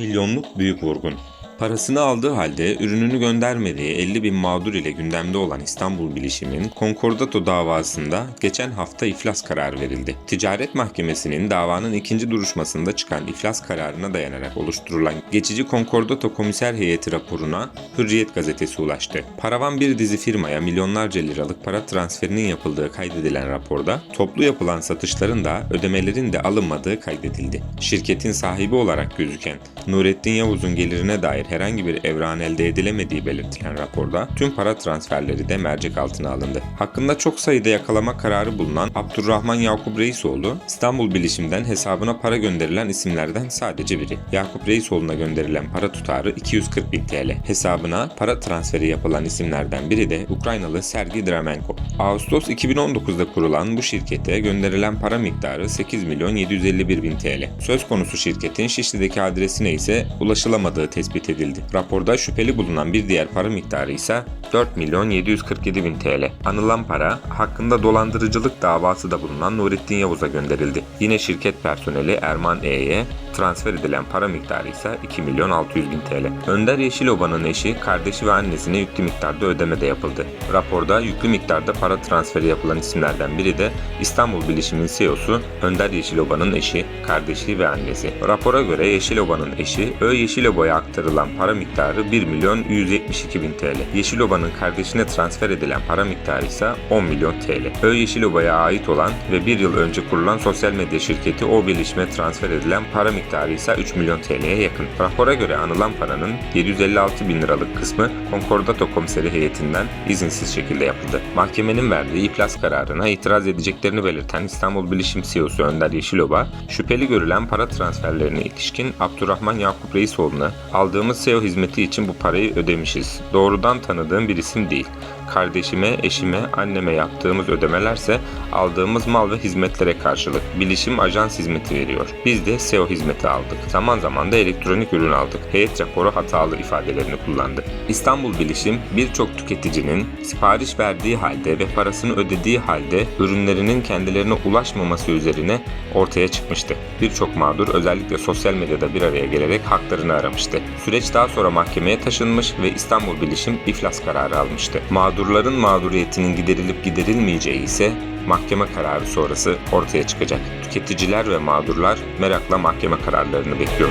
milyonluk büyük vurgun. Parasını aldığı halde ürününü göndermediği 50 bin mağdur ile gündemde olan İstanbul Bilişim'in Concordato davasında geçen hafta iflas kararı verildi. Ticaret Mahkemesi'nin davanın ikinci duruşmasında çıkan iflas kararına dayanarak oluşturulan geçici Concordato komiser heyeti raporuna Hürriyet gazetesi ulaştı. Paravan bir dizi firmaya milyonlarca liralık para transferinin yapıldığı kaydedilen raporda toplu yapılan satışların da ödemelerin de alınmadığı kaydedildi. Şirketin sahibi olarak gözüken Nurettin Yavuz'un gelirine dair herhangi bir evran elde edilemediği belirtilen raporda tüm para transferleri de mercek altına alındı. Hakkında çok sayıda yakalama kararı bulunan Abdurrahman Yakup Reisoğlu, İstanbul Bilişim'den hesabına para gönderilen isimlerden sadece biri. Yakup Reisoğlu'na gönderilen para tutarı 240 bin TL. Hesabına para transferi yapılan isimlerden biri de Ukraynalı Sergi Dramenko. Ağustos 2019'da kurulan bu şirkete gönderilen para miktarı 8 milyon 751 bin TL. Söz konusu şirketin Şişli'deki adresine ise ulaşılamadığı tespit edildi. Raporda şüpheli bulunan bir diğer para miktarı ise 4 milyon 747 bin TL. Anılan para hakkında dolandırıcılık davası da bulunan Nurettin Yavuz'a gönderildi. Yine şirket personeli Erman E'ye transfer edilen para miktarı ise 2 milyon 600 bin TL. Önder Yeşiloba'nın eşi, kardeşi ve annesine yüklü miktarda ödeme de yapıldı. Raporda yüklü miktarda para transferi yapılan isimlerden biri de İstanbul Bilişim'in CEO'su Önder Yeşiloba'nın eşi, kardeşi ve annesi. Rapora göre Yeşiloba'nın eşi, Ö Yeşiloba'ya aktarılan para miktarı 1 milyon 172 bin TL. Yeşiloba'nın kardeşine transfer edilen para miktarı ise 10 milyon TL. Ö Yeşiloba'ya ait olan ve bir yıl önce kurulan sosyal medya şirketi O Bilişim'e transfer edilen para miktarı ise 3 milyon TL'ye yakın. Rapora göre anılan paranın 756 bin liralık kısmı Concordato komiseri heyetinden izinsiz şekilde yapıldı. Mahkemenin verdiği iflas kararına itiraz edeceklerini belirten İstanbul Bilişim CEO'su Önder Yeşiloba, şüpheli görülen para transferlerine ilişkin Abdurrahman Yakup Reisoğlu'na aldığımız SEO hizmeti için bu parayı ödemişiz. Doğrudan tanıdığım bir isim değil. Kardeşime, eşime, anneme yaptığımız ödemelerse aldığımız mal ve hizmetlere karşılık bilişim ajans hizmeti veriyor. Biz de SEO hizmeti aldık. Zaman zaman da elektronik ürün aldık. Heyet raporu hatalı ifadelerini kullandı. İstanbul Bilişim birçok tüketicinin sipariş verdiği halde ve parasını ödediği halde ürünlerinin kendilerine ulaşmaması üzerine ortaya çıkmıştı. Birçok mağdur özellikle sosyal medyada bir araya gelerek haklarını aramıştı. Süreç daha sonra mahkemeye taşınmış ve İstanbul Bilişim iflas kararı almıştı. Mağdurların mağduriyetinin giderilip giderilmeyeceği ise mahkeme kararı sonrası ortaya çıkacak. Tüketiciler ve mağdurlar merakla mahkeme kararlarını bekliyor.